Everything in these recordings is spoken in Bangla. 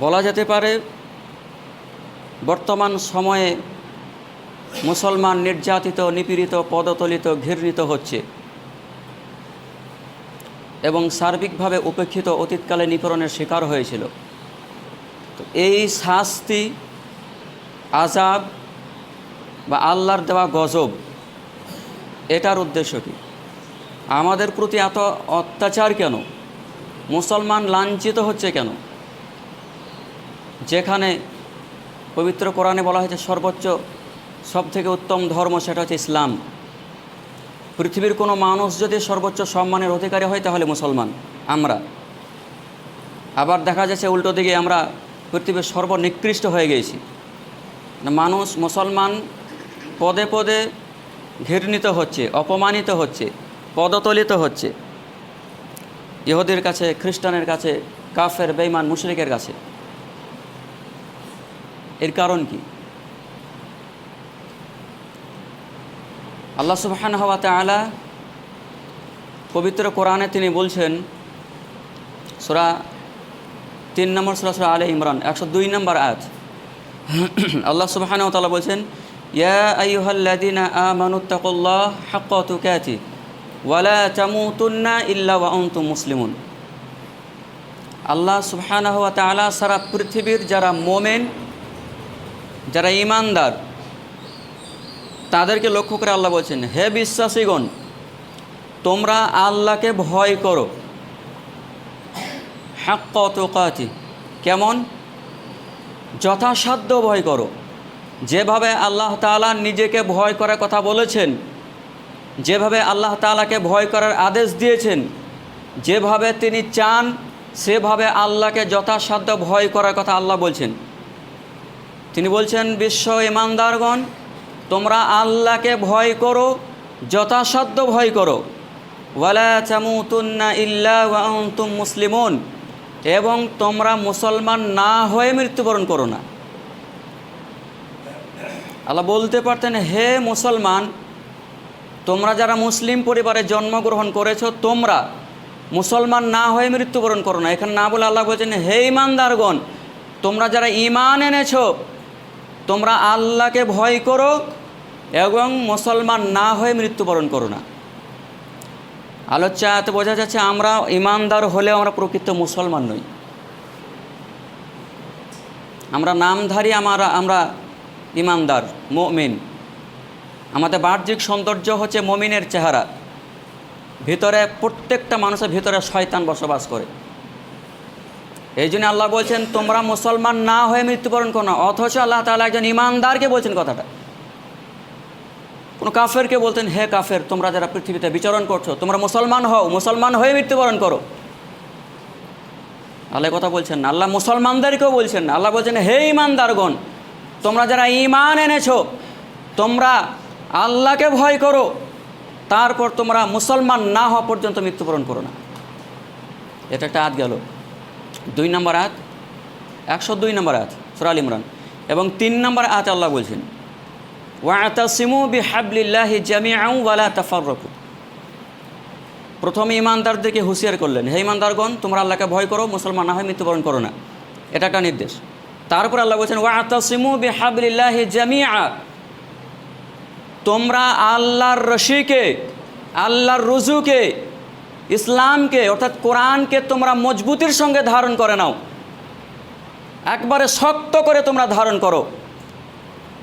বলা যেতে পারে, বর্তমান সময়ে মুসলমান নির্যাতিত, নিপীড়িত, পদতলিত, ঘৃণিত হচ্ছে এবং সার্বিকভাবে উপেক্ষিত অতীতকালে নিপীড়নের শিকার হয়েছিল। তো এই শাস্তি আজাব বা আল্লাহর দেওয়া গজব, এটার উদ্দেশ্য কী? আমাদের প্রতি এত অত্যাচার কেন? মুসলমান লাঞ্ছিত হচ্ছে কেন? যেখানে পবিত্র কোরআনে বলা হয়েছে সর্বোচ্চ সব থেকে উত্তম ধর্ম সেটা হচ্ছে ইসলাম। পৃথিবীর কোনো মানুষ যদি সর্বোচ্চ সম্মানের অধিকারী হয়, তাহলে মুসলমান, আমরা। আবার দেখা যাচ্ছে উল্টো দিকে আমরা পৃথিবীর সর্বনিকৃষ্ট হয়ে গেছি মানুষ মুসলমান পদে পদে ঘৃণিত হচ্ছে, অপমানিত হচ্ছে, পদতলিত হচ্ছে। ইহুদির কাছে, খ্রিস্টানের কাছে, কাফের বেইমান মুশরিকের কাছে। এর কারণ কি? আল্লাহ সুবহান হওয়া তালা পবিত্র কোরআনে তিনি বলছেন, সোরা তিন নম্বর সোরা সোরা আলে ইমরান, একশো দুই নম্বর আয়াত। আল্লাহ সুবহান তালা বলছেন, ইয়া আনতুম মুসলিমুন। আল্লাহ তাআলা সারা পৃথিবীর যারা মোমেন যারা ইমানদার, তাদেরকে লক্ষ্য করে আল্লাহ বলছেন, হে বিশ্বাসীগণ, তোমরা আল্লাহকে ভয় করো। হাক্ক তোকাতি, কেমন? যথাসাধ্য ভয় করো। যেভাবে আল্লাহ তাআলা নিজেকে ভয় করার কথা বলেছেন, যেভাবে আল্লাহ তাআলাকে ভয় করার আদেশ দিয়েছেন, যেভাবে তিনি চান, সেভাবে আল্লাহকে যথাসাধ্য ভয় করার কথা আল্লাহ বলছেন। তিনি বলছেন, বিশ্ব ইমানদারগণ, তোমরা আল্লাহকে ভয় করো, যথাসাধ্য ভয় করো। ওয়ালা চামুতুন্না ইল্লা ওয়ান্তুম মুসলিমুন। এবং তোমরা মুসলমান না হয়ে মৃত্যুবরণ করো না। আল্লাহ বলতে পারতেন, হে মুসলমান, তোমরা যারা মুসলিম পরিবারে জন্মগ্রহণ করেছ, তোমরা মুসলমান না হয়ে মৃত্যুবরণ করো না। এখানে না বলে আল্লাহ বলছেন, হে ইমানদারগণ, তোমরা যারা ইমান এনেছো তোমরা আল্লাহকে ভয় করো এবং মুসলমান না হয়ে মৃত্যুবরণ করো না। আলোচ্যাতে বোঝা যাচ্ছে আমরা ইমানদার হলেও আমরা প্রকৃত মুসলমান নই। আমরা নামধারী আমরা আমরা ইমানদার, মমিন। আমাদের বাহ্যিক সৌন্দর্য হচ্ছে মমিনের চেহারা। ভিতরে প্রত্যেকটা মানুষের ভিতরে শয়তান বসবাস করে। এই জন্য আল্লাহ বলছেন, তোমরা মুসলমান না হয়ে মৃত্যুবরণ করো অথচ আল্লাহ তালা একজন ইমানদারকে বলছেন কথাটা। কোনো কাফেরকে বলতেন, হে কাফের, তোমরা যারা পৃথিবীতে বিচরণ করছ, তোমরা মুসলমান হও, মুসলমান হয়ে মৃত্যুবরণ করো। আল্লাহ কথা বলছেন না। আল্লাহ মুসলমানদেরকেও বলছেন না। আল্লাহ বলছেন, হে ইমানদারগণ, তোমরা যারা ইমান এনেছো, তোমরা আল্লাহকে ভয় করো। তারপর তোমরা মুসলমান না হওয়া পর্যন্ত মৃত্যুবরণ করো না। এটা একটা আত গেল। দুই নম্বর আয়াত? একশো দুই নম্বর আয়াত সুরাল ইমরান। এবং তিন নম্বর আয়াত আল্লাহ বলছেন, ওয়াতাসিমু বি হাবলিল্লাহি জামিআউ ওয়ালা তাফাররাকু। প্রথমে ইমানদারদেরকে হুঁশিয়ার করলেন, হে ইমানদারগণ তোমরা আল্লাহকে ভয় করো, মুসলমান না হয় মৃত্যুবরণ করো না। এটা একটা নির্দেশ। তারপর আল্লাহ বলছেন, ওয়াতাসিমু বি হাবলিল্লাহি জামিআ। তোমরা আল্লাহর রশিকে, আল্লাহর রুজুকে ইসলামকে, অর্থাৎ কোরআনকে তোমরা মজবুতির সঙ্গে ধারণ করে নাও। একবারে শক্ত করে তোমরা ধারণ করো।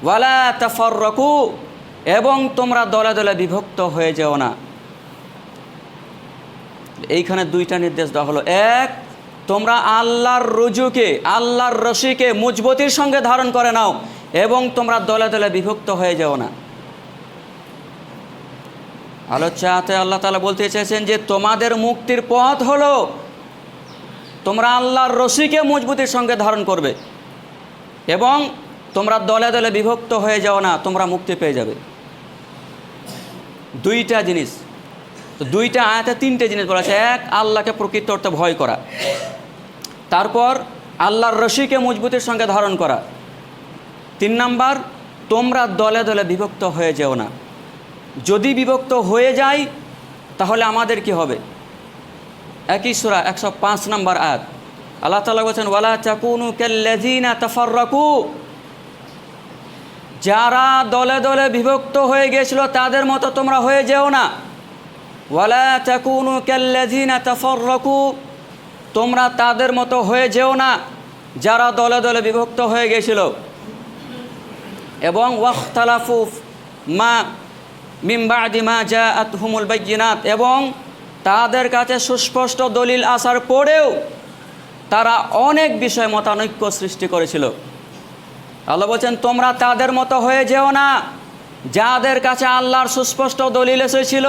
ওয়ালা তাফর রকু এবং তোমরা দলে দলে বিভক্ত হয়ে যেও না। এইখানে দুইটা নির্দেশ দেওয়া হলো। এক, তোমরা আল্লাহর রুজুকে, আল্লাহর রশিকে মজবুতির সঙ্গে ধারণ করে নাও, এবং তোমরা দলে দলে বিভক্ত হয়ে যেও না। আলোচ্যাতে আল্লাহ তালা বলতে চেয়েছেন যে তোমাদের মুক্তির পথ হলো তোমরা আল্লাহর রশিকে মজবুতির সঙ্গে ধারণ করবে এবং তোমরা দলে দলে বিভক্ত হয়ে যাও না, তোমরা মুক্তি পেয়ে যাবে। দুইটা জিনিস, দুইটা আয়াতে তিনটে জিনিস বলা এক, আল্লাহকে প্রকৃত অর্থে ভয় করা। তারপর, আল্লাহর রশিকে মজবুতির সঙ্গে ধারণ করা। তিন নাম্বার, তোমরা দলে দলে বিভক্ত হয়ে যেও না। যদি বিভক্ত হয়ে যায়, তাহলে আমাদের কি হবে? একই সুরা, একশো পাঁচ নম্বর আয়াত। আল্লাহ তালা বলছেন, ওয়ালা চাকুনু কেল্লাজিনা তাফাররাকু। যারা দলে দলে বিভক্ত হয়ে গেছিল, তাদের মতো তোমরা হয়ে যেও না। ওয়ালা চাকুনু কেল্লাজিনা তাফাররাকু। তোমরা তাদের মতো হয়ে যেও না, যারা দলে দলে বিভক্ত হয়ে গিয়েছিল এবং ওয়াখতালাফু মা মিমবাদি মা যা হুমুল বাইজিনাত এবং তাদের কাছে সুস্পষ্ট দলিল আসার পরেও তারা অনেক বিষয় মতানৈক্য সৃষ্টি করেছিল। আল্লাহ বলছেন, তোমরা তাদের মতো হয়ে যেও না। যাদের কাছে আল্লাহর সুস্পষ্ট দলিল এসেছিল,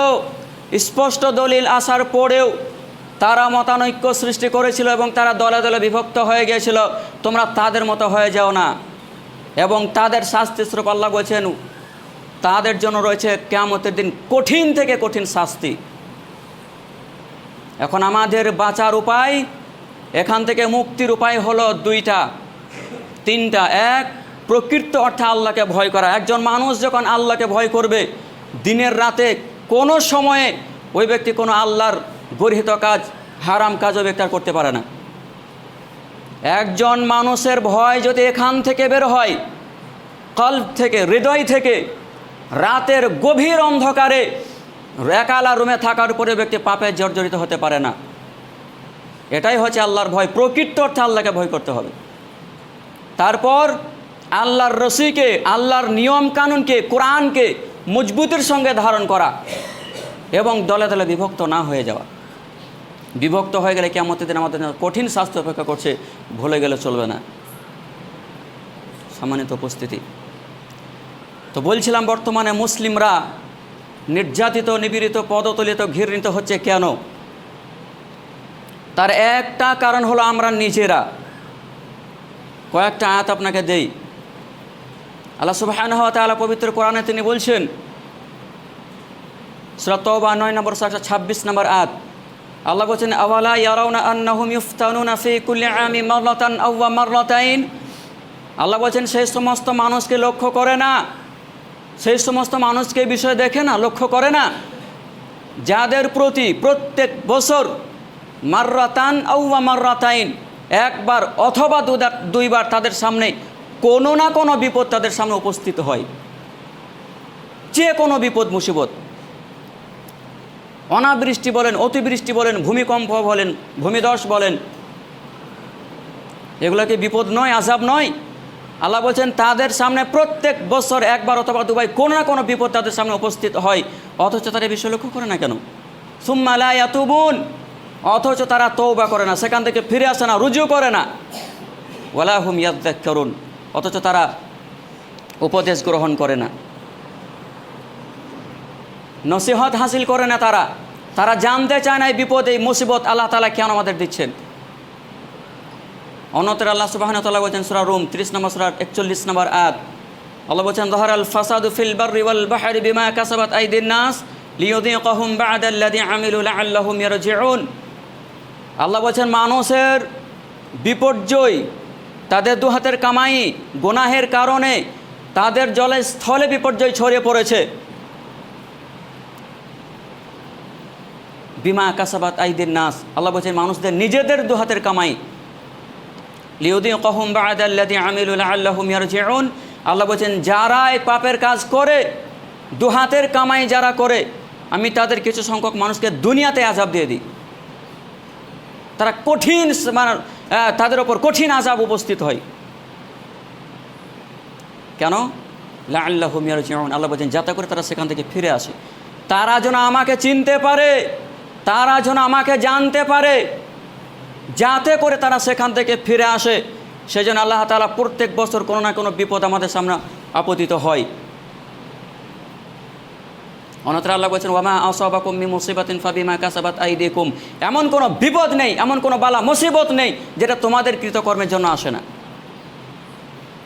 স্পষ্ট দলিল আসার পরেও তারা মতানৈক্য সৃষ্টি করেছিল এবং তারা দলে দলে বিভক্ত হয়ে গিয়েছিল। তোমরা তাদের মতো হয়ে যাও না। এবং তাদের শাস্তি স্বরূপ আল্লাহ বলছেন তাদের জন্য রয়েছে কেয়ামতের দিন কঠিন থেকে কঠিন শাস্তি। এখন আমাদের বাঁচার উপায়, এখান থেকে মুক্তির উপায় হলো দুইটা, তিনটা। এক, প্রকৃত অর্থে আল্লাহকে ভয় করা। একজন মানুষ যখন আল্লাহকে ভয় করবে, দিনের রাতে কোনো সময়ে ওই ব্যক্তি কোনো আল্লাহর গর্হিত কাজ, হারাম কাজও ব্যক্তি করতে পারে না। একজন মানুষের ভয় যদি এখান থেকে বের হয়, কল্প থেকে, হৃদয় থেকে রাতের গভীর অন্ধকারে একালা রুমে থাকার উপরে ব্যক্তি পাপে জর্জরিত হতে পারে না। এটাই হচ্ছে আল্লাহর ভয়। প্রকৃত অর্থে আল্লাহকে ভয় করতে হবে। তারপর আল্লাহর রসিকে, আল্লাহর নিয়ম কানুনকে, কোরআনকে মজবুতের সঙ্গে ধারণ করা এবং দলে দলে বিভক্ত না হয়ে যাওয়া। বিভক্ত হয়ে গেলে কেমন দিন আমাদের কঠিন স্বাস্থ্য অপেক্ষা করছে, ভুলে গেলে চলবে না। সম্মানিত উপস্থিতি। তো বলছিলাম বর্তমানে মুসলিমরা নির্যাতিত, নিপীড়িত, পদতলিত, ঘৃণিত হচ্ছে কেন? তার একটা কারণ হলো আমরা নিজেরা। কয়েকটা আয়াত আপনাকে দেই। আল্লাহ সুবহান তাআলা পবিত্র কোরআনে তিনি বলছেন শ্রতবা নয় নম্বর একশো ছাব্বিশ নম্বর আয়াত। আল্লাহ বলছেন, আওয়ালা ইয়ারাউনা আন্নাহুম ইফতানুনা ফি কুল্লি আমি মারলাতান আওয়া মারলাতাইন আল্লাহ বলছেন, সেই সমস্ত মানুষকে লক্ষ্য করে না সেই সমস্ত মানুষকে বিষয় দেখে না, লক্ষ্য করে না। যাদের প্রতি প্রত্যেক বছর মাররাতান আউয়া মাররাতাইন, একবার অথবা দুইবার তাদের সামনে কোনো না কোনো বিপদ তাদের সামনে উপস্থিত হয়। যে কোনো বিপদ, মুসিবত। অনাবৃষ্টি বলেন, অতিবৃষ্টি বলেন, ভূমিকম্প বলেন, ভূমিধস বলেন এগুলো কি বিপদ নয়, আজাব নয়। আল্লাহ বলছেন, তাদের সামনে প্রত্যেক বছর একবার অথবা দুবার কোনো না কোনো বিপদ তাদের সামনে উপস্থিত হয়। অথচ তারা বিষয় লক্ষ্য করে না কেন? সুম্মালায়াতুবুন অথচ তারা তৌবা করে না, সেখান থেকে ফিরে আসে না, রুজু করে না। ওয়ালাহুম ইয়াদ্দাক করুন অথচ তারা উপদেশ গ্রহণ করে না। নসিহত হাসিল করে না তারা। তারা জানতে চায় না এই বিপদ, এই মুসিবত আল্লাহ তালা কেন আমাদের দিচ্ছেন। অনতের আল্লাহ সুবাহন তাল্লাহ বলছেন সুরা রুম ত্রিশ নম্বর, সুরা একচল্লিশ নম্বর আদ আল্লাহ বলছেন দহর আল ফাসাদু ফিল বাররি ওয়াল বাহরি বিমা কাসাবাত আইদিন নাস লিয়ুযীকাহুম বা'দা আল্লাযী আমিলু লাআল্লাহুম ইয়ারজিউন। আল্লাহ বলছেন, মানুষের বিপর্যয়, তাদের দু হাতের কামাই, গোনাহের কারণে তাদের জলে স্থলে বিপর্যয় ছড়িয়ে পড়েছে। বিমা কাসাবাত আইদিন নাস। আল্লাহ বলছেন, মানুষদের নিজেদের দু হাতের কামাই লিউদ্দিন কহম বাদাল্লাদি আমিলুল আল্লাহম ইয়ারজিউন। আল্লাহ বলছেন যারা এই পাপের কাজ করে দু হাতের কামাই যারা করে, আমি তাদের কিছু সংখ্যক মানুষকে দুনিয়াতে আজাব দিয়ে দিই। তারা কঠিন মানে তাদের ওপর কঠিন আজাব উপস্থিত হয়। কেন? আল্লাহ মিয়ারজিউন আল্লাহ বলছেন, যাতে করে তারা সেখান থেকে ফিরে আসে। তারা যেন আমাকে চিনতে পারে, তারা যেন আমাকে জানতে পারে যাতে করে তারা সেখান থেকে ফিরে আসে, সেজন্য আল্লাহ তাআলা প্রত্যেক বছর কোনো না কোনো বিপদ আমাদের সামনে আপতিত হয়। অনত্র আল্লাহ বলছেন, ওয়ামা আসাবাকুম মি মুসিবাতিন ফাবিমা কাসাবাত আইদিকুম। এমন কোনো বিপদ নেই, এমন কোনো বালা, মুসিবত নেই যেটা তোমাদের কৃতকর্মের জন্য আসে না।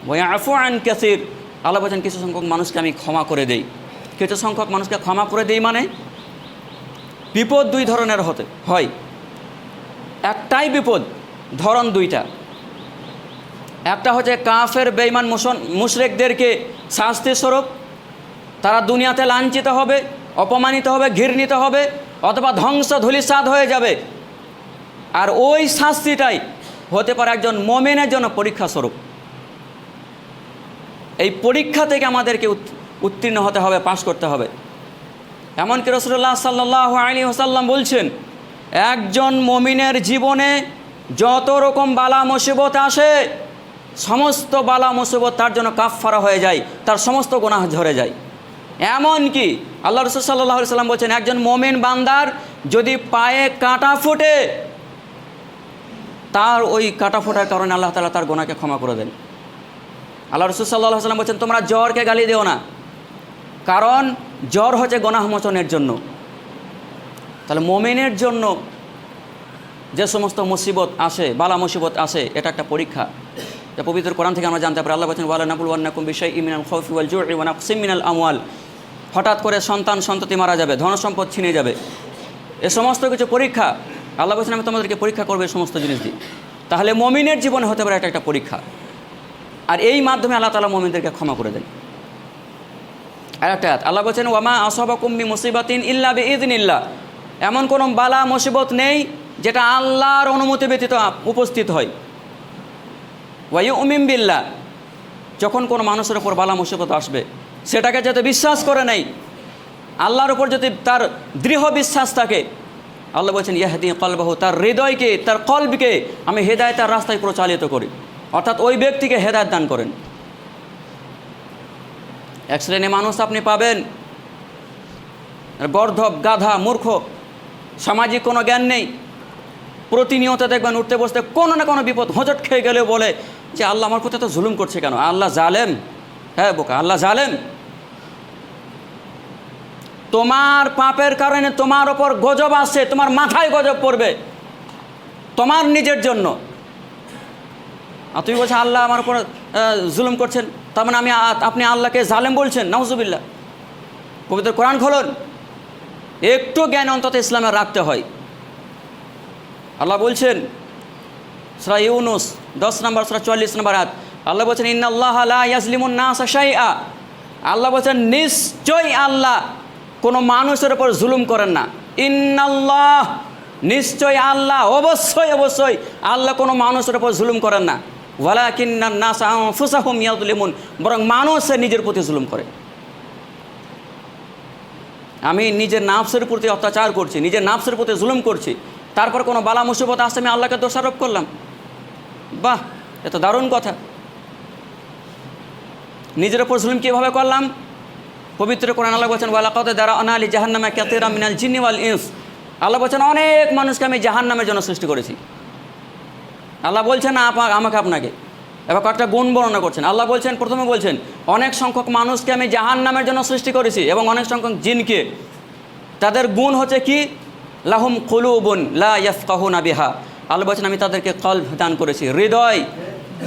ওয়া আফু আন কাসির। আল্লাহ বলছেন, কিছু সংখ্যক মানুষকে আমি ক্ষমা করে দেই। কিছু সংখ্যক মানুষকে ক্ষমা করে দেই মানে বিপদ দুই ধরনের হতে, হয়। একটাই বিপদ, ধরন দুইটা। একটা হচ্ছে কাফের বেইমান মুসন মুশরেকদেরকে শাস্তি স্বরূপ, তারা দুনিয়াতে লাঞ্ছিত হবে, অপমানিত হবে, ঘৃণিত হবে, অথবা ধ্বংস ধূলিসাৎ হয়ে যাবে। আর ওই শাস্তিটাই হতে পারে একজন মোমেনের জন্য পরীক্ষা স্বরূপ। এই পরীক্ষা থেকে আমাদেরকে উত্তীর্ণ হতে হবে, পাশ করতে হবে। এমনকি রসুল্লাহ সাল্লাহ আলী ওসাল্লাম বলছেন একজন মমিনের জীবনে যত রকম বালা মুসিবত আসে, সমস্ত বালা মুসিবত তার জন্য কাফফারা হয়ে যায়, তার সমস্ত গুনাহ ঝরে যায়। এমন কি? আল্লাহ রসুল সাল্লাহ সাল্লাম বলছেন, একজন মমিন বান্দার যদি পায়ে কাঁটা ফোটে, তার ওই কাঁটা ফোটার কারণে আল্লাহ তালা তার গোনাকে ক্ষমা করে দেন। আল্লাহ রসুল সাল্লাহ সাল্লাম বলছেন, তোমরা জ্বরকে গালি দিও না, কারণ জ্বর হচ্ছে গণাহমোচনের জন্য। তাহলে মোমেনের জন্য যে সমস্ত মুসিবত আসে, বালা মুসিবত আসে, এটা একটা পরীক্ষা। যা পবিত্র কোরআন থেকে আমরা জানতে পারি। আল্লাহ বলছেন, ওয়ালা নাকুল ওয়ান্নাকুম বিষয় ইমিনাল খৌফি ওয়াল জুই ওয়া নাকসিম মিনাল আমওয়াল। হঠাৎ করে সন্তান, সন্ততি মারা যাবে, ধন সম্পদ ছিনে যাবে। এ সমস্ত কিছু পরীক্ষা। আল্লাহ বলছেন, আমি তোমাদেরকে পরীক্ষা করবে সমস্ত জিনিস দিয়ে। তাহলে মমিনের জীবনে হতে পারে এটা একটা পরীক্ষা। আর এই মাধ্যমে আল্লাহ তালা মমিনদেরকে ক্ষমা করে দেন। আর একটা আল্লাহ বলছেন ওয়ামা আসবাকুম্বি মুসিবাতিন ইল্লা বে ইদিন ইল্লা এমন কোনো বালা, মুসিবত নেই যেটা আল্লাহর অনুমতি ব্যতীত উপস্থিত হয়। ওয়াই উমিম বিল্লা যখন কোনো মানুষের উপর বালা, মুসিবত আসবে, সেটাকে যাতে বিশ্বাস করে নেই, আল্লাহর উপর যদি তার দৃঢ় বিশ্বাস থাকে, আল্লাহ বলছেন, ইয়াহদি কলবাহু, তার হৃদয়কে, তার কলবকে আমি হেদায়তার রাস্তায় প্রচালিত করি। অর্থাৎ ওই ব্যক্তিকে হেদায়ত দান করেন। এক শ্রেণি মানুষ আপনি পাবেন, গর্ধব, গাধা, মূর্খ সামাজিক কোনো জ্ঞান নেই। প্রতিনিয়ত দেখবেন উঠতে বসতে কোনো না কোনো বিপদ হোঁচট খেয়ে গেলেও বলে যে, আল্লাহ আমার প্রতি তো জুলুম করছে কেন? আল্লাহ জালেম। হ্যাঁ বোকা, আল্লাহ জালেম। তোমার পাপের কারণে তোমার ওপর গজব আসছে, তোমার মাথায় গজব পড়বে, তোমার নিজের জন্য। আর তুমি বলছো, আল্লাহ আমার উপর জুলুম করছেন। তার মানে আমি আপনি আল্লাহকে জালেম বলছেন, নাউজুবিল্লাহ। পবিত্র কোরআন খোলন। একটু জ্ঞান অন্তত ইসলামে রাখতে হয়। আল্লাহ বলছেন, সরা ইউনুস, দশ নম্বর, সরা চুয়াল্লিশ নম্বর হাত আল্লাহ বলছেন ইয়াজলিমুন নাস শাইআ। আল্লাহ বলছেন, নিশ্চয়ই আল্লাহ কোনো মানুষের ওপর জুলুম করেন না। ইন্নাল্লাহ নিশ্চয় আল্লাহ, অবশ্যই অবশ্যই আল্লাহ কোনো মানুষের ওপর জুলুম করেন না। ওয়ালা কিন্না নাস ফুসাহুম ইয়াদলিমুন বরং মানুষ নিজের প্রতি জুলুম করে। আমি নিজের নাফসের প্রতি অত্যাচার করছি, নিজের নাফসের প্রতি জুলুম করছি। তারপর কোনো বালা মুসিবত আসতে আমি আল্লাহকে দোষারোপ করলাম। বাহ এত দারুণ কথা। নিজের ওপর জুলুম কীভাবে করলাম? পবিত্র কোরআন আল্লাহ বলছেন ওয়ালাকাতে দ্বারা অনালি জাহান্নামে ক্যাতেরা মিনাল জিন্নি ওয়াল ইনস। আল্লাহ বলছেন, অনেক মানুষকে আমি জাহান্নামের জন্য সৃষ্টি করেছি। আল্লাহ বলছেন না আমাকে আপনাকে। এবার কয়েকটা গুণ বর্ণনা করছেন। আল্লাহ বলছেন, প্রথমে বলছেন, অনেক সংখ্যক মানুষকে আমি জাহান নামের জন্য সৃষ্টি করেছি এবং অনেক সংখ্যক জিনকে। তাদের গুণ হচ্ছে কি? লাহুম কুলুবুন লা ইয়াফকাহুনা আল্লাহ বলছেন, আমি তাদেরকে কল্প দান করেছি, হৃদয়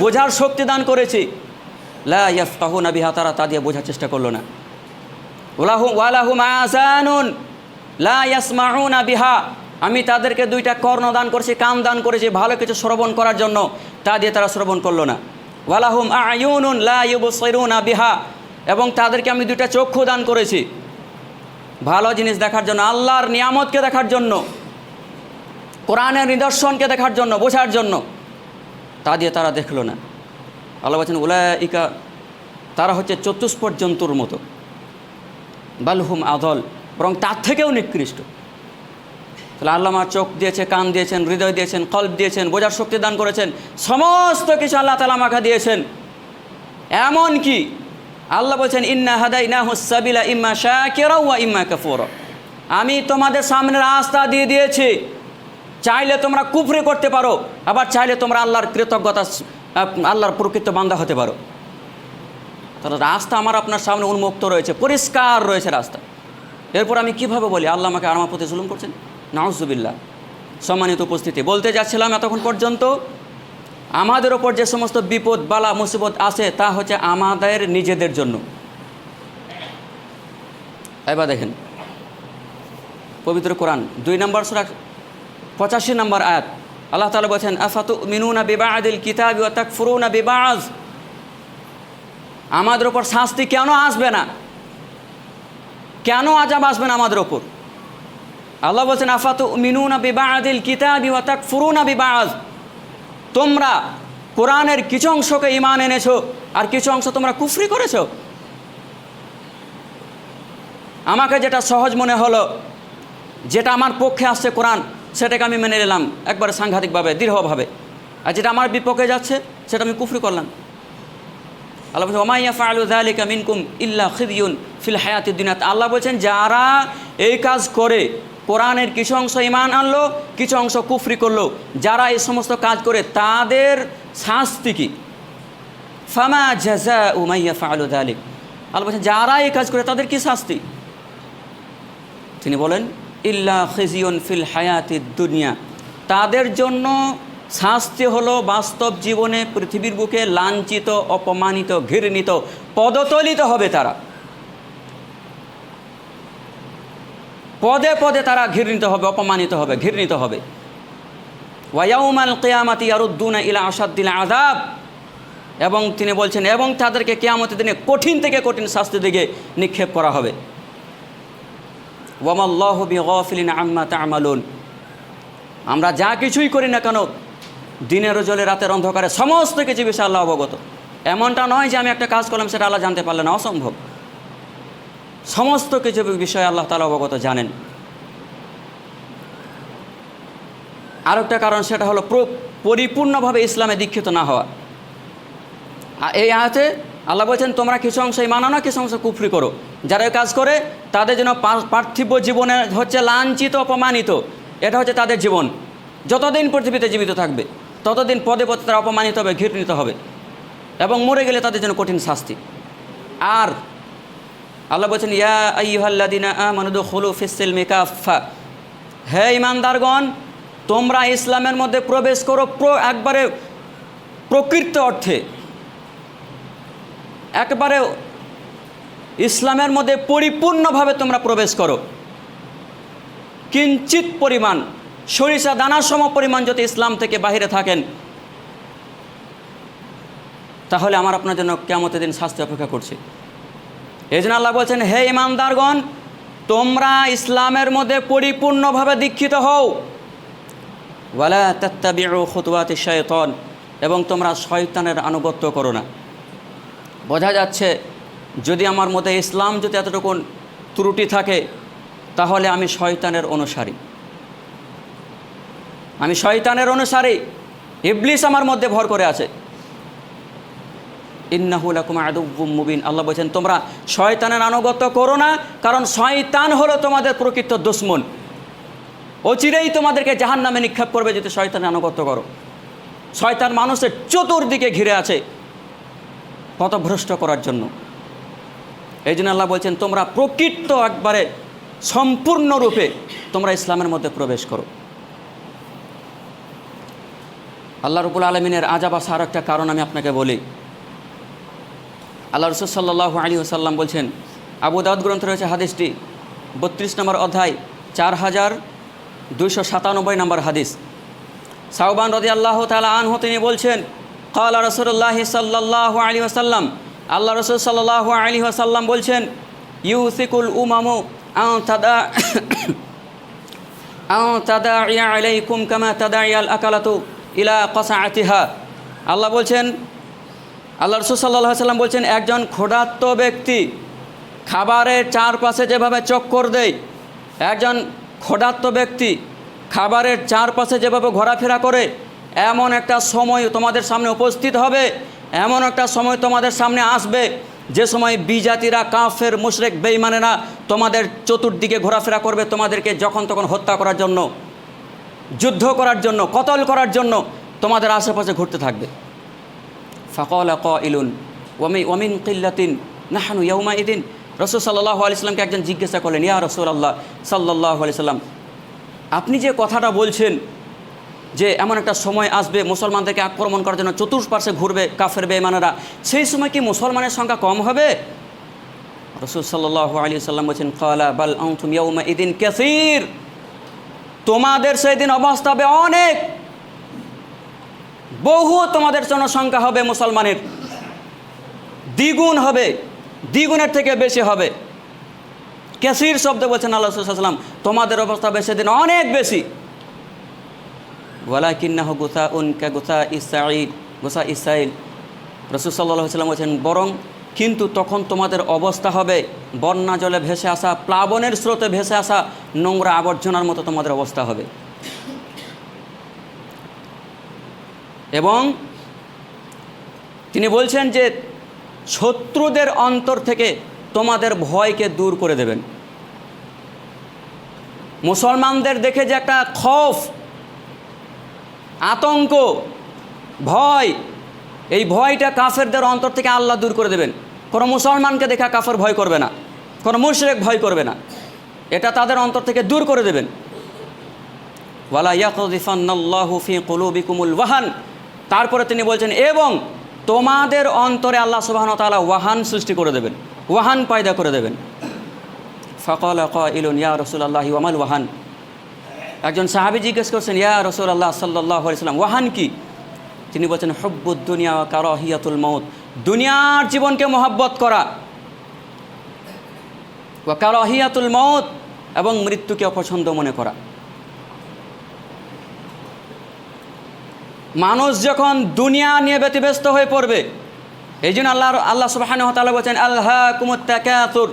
বোঝার শক্তি দান করেছি। লা ইয়াফকাহুনা বিহা, তারা তা দিয়ে বোঝার চেষ্টা করল না। আজানুন লা আমি তাদেরকে দুইটা কর্ণ দান করেছি, কান দান করেছি, ভালো কিছু শ্রবণ করার জন্য। তা দিয়ে তারা শ্রবণ করল না। ওয়ালাহুম আয়ুনুন বিহা, এবং তাদেরকে আমি দুইটা চক্ষু দান করেছি। ভালো জিনিস দেখার জন্য, আল্লাহর নিয়ামতকে দেখার জন্য, কোরআনের নিদর্শনকে দেখার জন্য, বোঝার জন্য। তা দিয়ে তারা দেখল না। আল্লাহ বলছেন, উলাইকা, তারা হচ্ছে চতুষ্পট জন্তুর মতো। বালহুম আদল, বরং তার থেকেও নিকৃষ্ট। তাহলে আল্লাহ চোখ দিয়েছে, কান দিয়েছেন, হৃদয় দিয়েছেন, কল্প দিয়েছেন, বোঝার শক্তি দান করেছেন, সমস্ত কিছু আল্লাহ তালা আমাকে দিয়েছেন। এমন কি? আল্লাহ বলছেন, ইন্না হাদাই না হুসাবিলা ইম্মা শাকিরা ওয়া ইম্মা কাফুর। আমি তোমাদের সামনে রাস্তা দিয়ে দিয়েছি। চাইলে তোমরা কুফরি করতে পারো, আবার চাইলে তোমরা আল্লাহর কৃতজ্ঞতা, আল্লাহর প্রকৃত বান্দা হতে পারো। তাহলে রাস্তা আমার আপনার সামনে উন্মুক্ত রয়েছে, পরিষ্কার রয়েছে রাস্তা। এরপর আমি কীভাবে বলি? আল্লাহ আমাকে আমার প্রতি জুলুম করছেন? নাউজুবিল্লাহ, সম্মানিত উপস্থিতি। বলতে যাচ্ছিলাম এতক্ষণ পর্যন্ত, আমাদের ওপর যে সমস্ত বিপদ, বালা, মুসিবত আসে তা হচ্ছে আমাদের নিজেদের জন্য। এবার দেখেন, পবিত্র কোরআন, দুই নম্বর সুরা, পঁচাশি নম্বর আয়াত। আল্লাহ তালা বলছেন আফাতু মিনুনা বিবাদিল কিতাব ওয়া তাকফুরুনা বিবাজ? আমাদের ওপর শাস্তি কেন আসবে না? কেন আজাব আসবে না আমাদের ওপর? আল্লাহ বলছেন, আফাতু মিনুনা বিবাদিল কিতাব ওয়া তাকফুরুনা বিবাজ তোমরা কোরআনের কিছু অংশকে ইমান এনেছো, আর কিছু অংশ তোমরা কুফরি করেছ। আমাকে যেটা সহজ মনে হলো, যেটা আমার পক্ষে আসছে কোরআন, সেটাকে আমি মেনে নিলাম একবারে সাংঘাতিকভাবে, দৃঢ়ভাবে। আর যেটা আমার বিপক্ষে যাচ্ছে, সেটা আমি কুফরি করলাম। আল্লাহ বলছেন ওমাইয়া ফালু জালিকা মিনকুম ইল্লা খিদিউন ফিল হায়াতি দুনিয়াত। আল্লাহ বলছেন, যারা এই কাজ করে কোরআনের কিছু অংশ ইমান আনলো, কিছু অংশ কুফরি করল। যারা এই সমস্ত কাজ করে, তাদের শাস্তি কি? ফামা জাজা উমাইয়া ফালু জালিক আল্লাহ বলছেন, যারা এই কাজ করে, তাদের কি শাস্তি? তিনি বলেন, ইল্লা খিজিউন ফিল হায়াতি দুনিয়া। তাদের জন্য শাস্তি হলো বাস্তব জীবনে পৃথিবীর বুকে লাঞ্ছিত, অপমানিত, ঘৃণিত, পদতলিত হবে তারা। পদে পদে তারা ঘৃণিত হবে, অপমানিত হবে, ঘৃণিত হবে। ওয়াউমাল কেয়ামাতি আরুদ্দুনা ইলা আসাদ্দিল আদাব এবং তিনি বলছেন, এবং তাদেরকে কেয়ামতি দিনে কঠিন থেকে কঠিন শাস্তি দিকে নিক্ষেপ করা হবে। ওয়ামাল্লাহ বি গফিলিন আম্মা তামালুন। আমরা যা কিছুই করি না কেন, দিনের জলে রাতের অন্ধকারে সমস্ত কিছু বিষয়ে আল্লাহ অবগত। এমনটা নয় যে আমি একটা কাজ করলাম, সেটা আল্লাহ জানতে পারলেন অসম্ভব। সমস্ত কিছু বিষয়ে আল্লাহ তালা অবগত জানেন। আর একটা কারণ সেটা হলো পরিপূর্ণভাবে ইসলামে দীক্ষিত না হওয়া। আর এই আয়াতে আল্লাহ বলছেন, তোমরা কিছু অংশ মানো না কিছু অংশ কুফরি করো। যারা কাজ করে, তাদের জন্য পার্থিব জীবনে হচ্ছে লাঞ্ছিত, অপমানিত। এটা হচ্ছে তাদের জীবন। যতদিন পৃথিবীতে জীবিত থাকবে, ততদিন পদে পদে তারা অপমানিত হবে, ঘৃণিত হবে এবং মরে গেলে তাদের জন্য কঠিন শাস্তি। আর আল্লাহ বলছেন, ইয়া আইহাল্লাদিনা আমানুদু হলু ফিসিল মেকাফা হে ইমানদারগণ, তোমরা ইসলামের মধ্যে প্রবেশ করো প্র, একবারে প্রকৃত অর্থে। একবারে ইসলামের মধ্যে পরিপূর্ণভাবে তোমরা প্রবেশ করো। কিঞ্চিত পরিমাণ সরিষা দানার সম পরিমাণ যদি ইসলাম থেকে বাহিরে থাকেন, তাহলে আমার আপনার জন্য কেমতের দিন শাস্তি অপেক্ষা করছে। এই জন্য আল্লাহ বলছেন, হে ইমানদারগণ, তোমরা ইসলামের মধ্যে পরিপূর্ণভাবে দীক্ষিত হও। খুতুয়াতি শয়তন এবং তোমরা শয়তানের আনুগত্য করো না। বোঝা যাচ্ছে, যদি আমার মধ্যে ইসলাম যদি এতটুকু ত্রুটি থাকে, তাহলে আমি শয়তানের অনুসারী। আমি শয়তানের অনুসারী। ইবলিস আমার মধ্যে ভর করে আছে। ইন্নাহুলাকুম আদুব্বুম মুবিন। আল্লাহ বলছেন, তোমরা শয়তানের আনুগত্য করো না, কারণ শয়তান হলো তোমাদের প্রকৃত দুশ্মন। অচিরেই তোমাদেরকে জাহান নামে নিক্ষেপ করবে যদি শয়তানের আনুগত্য করো। শয়তান মানুষের চতুর্দিকে ঘিরে আছে পথভ্রষ্ট করার জন্য। এই জন্য আল্লাহ বলছেন, তোমরা প্রকৃত একবারে সম্পূর্ণরূপে তোমরা ইসলামের মধ্যে প্রবেশ করো। আল্লাহ রবুল আলমিনের আজাব আসার একটা কারণ আমি আপনাকে বলি। আল্লাহ রসুল সাল্লাহ আলী ওসাল্লাম বলছেন, আবু দাউদ গ্রন্থ রয়েছে হাদিসটি, বত্রিশ নম্বর অধ্যায়, চার হাজার দুইশো সাতানব্বই নম্বর হাদিস। সাউবান রদি আল্লাহ তালা আনহ তিনি বলছেন কাল রসুল্লাহ সাল্লাহ আলী ওসাল্লাম আল্লাহ রসুল সাল্লাহ আলী ওসাল্লাম বলছেন, ইউসিকুল উমামু আও তাদা ইয়া আলাইকুম কামা তাদা ইয়াল আকালাতু ইলা কসা আতিহা আল্লাহ বলছেন আল্লাহ রসুল সাল্লাহ সাল্লাম বলছেন, একজন ক্ষুধার্ত ব্যক্তি খাবারের চারপাশে যেভাবে চক্কর দেয়, একজন ক্ষুধার্ত ব্যক্তি খাবারের চারপাশে যেভাবে ঘোরাফেরা করে, এমন একটা সময় তোমাদের সামনে উপস্থিত হবে, এমন একটা সময় তোমাদের সামনে আসবে, যে সময় বিজাতিরা, কাফের, মুশরেক বেইমানেরা তোমাদের চতুর্দিকে ঘোরাফেরা করবে তোমাদেরকে যখন তখন হত্যা করার জন্য, যুদ্ধ করার জন্য, কতল করার জন্য তোমাদের আশেপাশে ঘুরতে থাকবে। ফকল ক ইলুন ওমি ওমিন কিল্লাতিন, নাহানু ইয়ৌমা ইদিন রসুল সাল্লাহ আলিয়াল্লামকে একজন জিজ্ঞাসা করলেন, ইয়া রসুল আল্লাহ সাল্লাহ আলিয়াল্লাম আপনি যে কথাটা বলছেন যে এমন একটা সময় আসবে মুসলমানদেরকে আক্রমণ করার জন্য চতুর্পাশে ঘুরবে কাফের বেমানেরা সেই সময় কি মুসলমানের সংখ্যা কম হবে? রসুল সাল্লাহ আলী সাল্লাম বলছেন, কালা বাল আউথুম ইদিন ক্যাসির তোমাদের সেই দিন অবস্থা হবে অনেক। বহু তোমাদের জনসংখ্যা হবে মুসলমানের। দ্বিগুণ হবে, দ্বিগুণের থেকে বেশি হবে। ক্যাসির শব্দ বলছেন আল্লাহ সাল্লাম তোমাদের অবস্থা হবে সেদিন অনেক বেশি। ওয়ালা কিন্নাহ গুসা উন কা গুসা ইসাইল গুসা ইসাইল রসুল বলছেন, বরং কিন্তু তখন তোমাদের অবস্থা হবে বন্যা জলে ভেসে আসা, প্লাবনের স্রোতে ভেসে আসা নোংরা আবর্জনার মতো তোমাদের অবস্থা হবে। এবং তিনি বলছেন যে শত্রুদের অন্তর থেকে তোমাদের ভয়কে দূর করে দেবেন। মুসলমানদের দেখে যে একটা খফ, আতঙ্ক, ভয়, এই ভয়টা কাফেরদের অন্তর থেকে আল্লাহ দূর করে দেবেন। কোনো মুসলমানকে দেখা কাফের ভয় করবে না, কোনো মুশরেক ভয় করবে না। এটা তাদের অন্তর থেকে দূর করে দেবেন। ওয়ালা ইয়াকিফান্নাল্লাহু ফি কুলুবিকুমুল ওয়াহান। তারপরে তিনি বলছেন, এবং তোমাদের অন্তরে আল্লাহ সুবহানাহু ওয়া তাআলা ওয়াহান সৃষ্টি করে দেবেন, ওয়াহান পায়দা করে দেবেন। ফকাল ইলুন ইয়া রসুল্লাহি ওয়ামাল ওয়াহান? একজন সাহাবি জিজ্ঞেস করছেন, ইয়া রসুল আল্লাহ সাল্লাহ সাল্লাম ওয়াহান কি? তিনি বলছেন, হব্বুদ দুনিয়া কারহিয়াতুল মৌত দুনিয়ার জীবনকে মহাব্বত করা। ও কারহিয়াতুল মৌত এবং মৃত্যুকে অপছন্দ মনে করা। মানুষ যখন দুনিয়া নিয়ে ব্যতিব্যস্ত হয়ে পড়বে, এই জন্য আল্লাহ আল্লাহ সুবাহান তালা বলছেন আল্লাহ কুমুত্তাকাতুর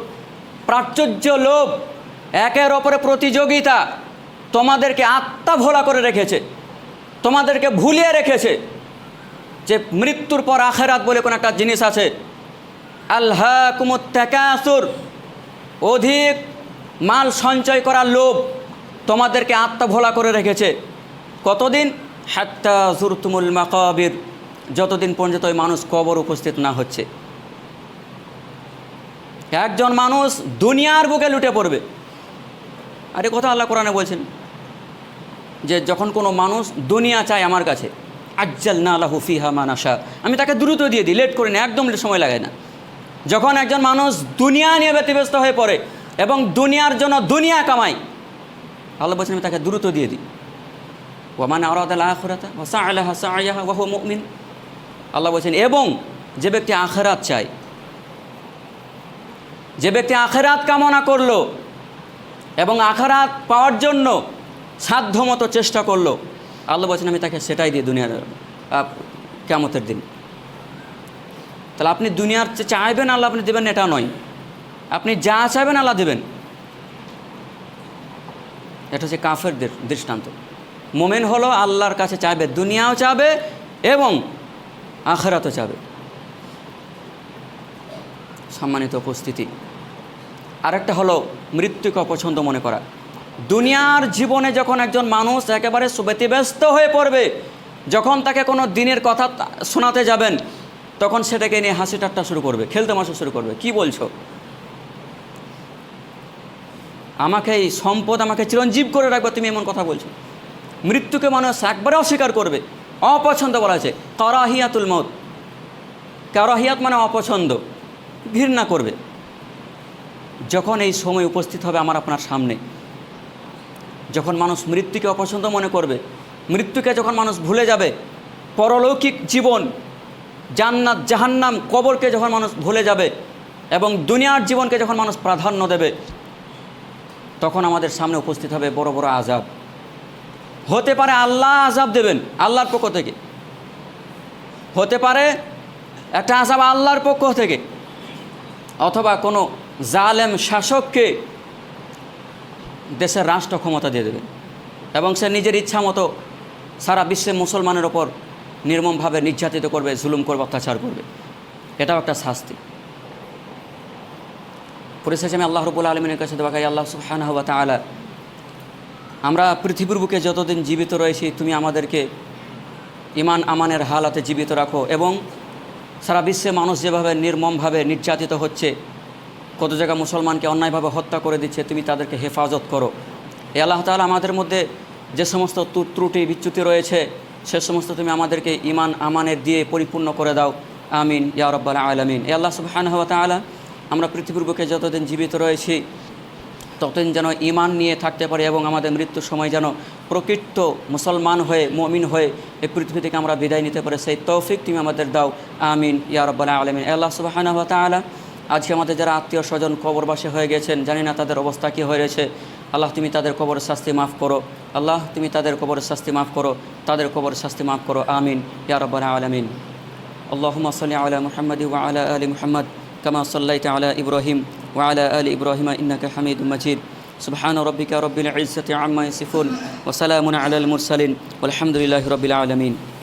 প্রাচুর্য লোভ, একের ওপরে প্রতিযোগিতা তোমাদেরকে আত্মা ভোলা করে রেখেছে, তোমাদেরকে ভুলিয়ে রেখেছে যে মৃত্যুর পর আখেরাত বলে কোনো একটা জিনিস আছে। আল্লাহ কুমুত্তাকাসুর অধিক মাল সঞ্চয় করার লোভ তোমাদেরকে আত্মা ভোলা করে রেখেছে। কতদিন? হাত্তা জুরতুমুল মাকাবির, যতদিন পর্যন্ত ওই মানুষ কবর উপস্থিত না হচ্ছে। একজন মানুষ দুনিয়ার বুকে লুটে পড়বে। আরে কথা আল্লাহ কোরআনে বলছেন যে যখন কোনো মানুষ দুনিয়া চায় আমার কাছে আজ্জাল না আল্লাহ ফিহা মানাসা আমি তাকে দ্রুত দিয়ে দিই, লেট করি না, একদম সময় লাগে না। যখন একজন মানুষ দুনিয়া নিয়ে ব্যতিব্যস্ত হয়ে পড়ে এবং দুনিয়ার জন্য দুনিয়া কামাই আল্লাহ বলছেন আমি তাকে দ্রুত দিয়ে দিই। ওমান আরাদ আল্লাহ আল্লাহ বলছেন, এবং যে ব্যক্তি আখেরাত চায়, যে ব্যক্তি আখেরাত কামনা করল এবং আখেরাত পাওয়ার জন্য সাধ্যমতো চেষ্টা করল, আল্লাহ বলছেন, আমি তাকে সেটাই দিই দুনিয়ার কেমতের দিন। তাহলে আপনি দুনিয়ার চাইবেন, আল্লাহ আপনি দেবেন, এটা নয়। আপনি যা চাইবেন, আল্লাহ দেবেন। এটা হচ্ছে কাফেরদের দৃষ্টান্ত। মোমেন হলো আল্লাহর কাছে চাইবে, দুনিয়াও চাবে এবং আখেরাতও চাবে সম্মানিত উপস্থিতি। আরেকটা হলো মৃত্যুকে অপছন্দ মনে করা। দুনিয়ার জীবনে যখন একজন মানুষ একেবারে ব্যতিব্যস্ত হয়ে পড়বে, যখন তাকে কোনো দিনের কথা শোনাতে যাবেন, তখন সেটাকে নিয়ে হাসি ঠাট্টা শুরু করবে, খেলতে মাসা শুরু করবে। কি বলছো? আমাকে এই সম্পদ আমাকে চিরঞ্জীব করে রাখবে, তুমি এমন কথা বলছো। মৃত্যুকে মানুষ একবারে অস্বীকার করবে। অপছন্দ বলা আছে কারাহিয়াতুল মত কারাহিয়াত মানে অপছন্দ। ঘৃণা করবে। যখন এই সময় উপস্থিত হবে আমার আপনার সামনে, যখন মানুষ মৃত্যুকে অপছন্দ মনে করবে, মৃত্যুকে যখন মানুষ ভুলে যাবে, পরলৌকিক জীবন, জান্নাত, জাহান্নাম, কবরকে যখন মানুষ ভুলে যাবে এবং দুনিয়ার জীবনকে যখন মানুষ প্রাধান্য দেবে, তখন আমাদের সামনে উপস্থিত হবে বড় বড় আজাব হতে পারে আল্লাহ আজাব দেবেন আল্লাহর পক্ষ থেকে। হতে পারে একটা আজাব আল্লাহর পক্ষ থেকে। অথবা কোনো জালেম শাসককে দেশের রাষ্ট্র ক্ষমতা দিয়ে দেবেন এবং সে নিজের ইচ্ছা মতো সারা বিশ্বে মুসলমানের ওপর নির্মমভাবে নির্যাতিত করবে, জুলুম করবে, অত্যাচার করবে। এটাও একটা শাস্তি। পরিশেষে আমি আল্লাহ রবুল্লা আলমিনের কাছে দেওয়া আল্লাহ সুহানা হবা তালা আমরা পৃথিবীর বুকে যতদিন জীবিত রয়েছি, তুমি আমাদেরকে ইমান আমানের হালাতে জীবিত রাখো এবং সারা বিশ্বে মানুষ যেভাবে নির্মমভাবে নির্যাতিত হচ্ছে, কত জায়গা মুসলমানকে অন্যায়ভাবে হত্যা করে দিচ্ছে, তুমি তাদেরকে হেফাজত করো। এ আল্লাহ তালা আমাদের মধ্যে যে সমস্ত ত্রুটি, বিচ্যুতি রয়েছে, সে সমস্ত তুমি আমাদেরকে ইমান আমানের দিয়ে পরিপূর্ণ করে দাও। আমিন, ইয়া রব্বাল আলমিন। এ আল্লাহ সুবহান তালা আমরা পৃথিবীর বুকে যতদিন জীবিত রয়েছি ততদিন যেন ইমান নিয়ে থাকতে পারি এবং আমাদের মৃত্যুর সময় যেন প্রকৃত মুসলমান হয়ে, মমিন হয়ে এই পৃথিবী থেকে আমরা বিদায় নিতে পারি। সেই তৌফিক তুমি আমাদের দাও। আমিন ইয়ারব্বালা আলমিন। আল্লাহ সুবাহ তালা আজকে আমাদের যারা আত্মীয় স্বজন কবরবাসী হয়ে গেছেন, জানি না তাদের অবস্থা কী হয়ে রয়েছে। আল্লাহ তুমি তাদের কবর শাস্তি মাফ করো। আল্লাহ তুমি তাদের কবর শাস্তি মাফ করো। তাদের কবর শাস্তি মাফ করো। আমিন ইয়ারব্বালা আলমিন। আল্লাহ সাল্লি আলা মুহাম্মদ আলা আলী মুহাম্মদ, কামা সাল্লাইতে আলা ইব্রাহিম। وعلى آل إبراهيم إنك حميد مجيد. سبحان ربك رب العزة عما يصفون وسلام على المرسلين والحمد لله رب العالمين.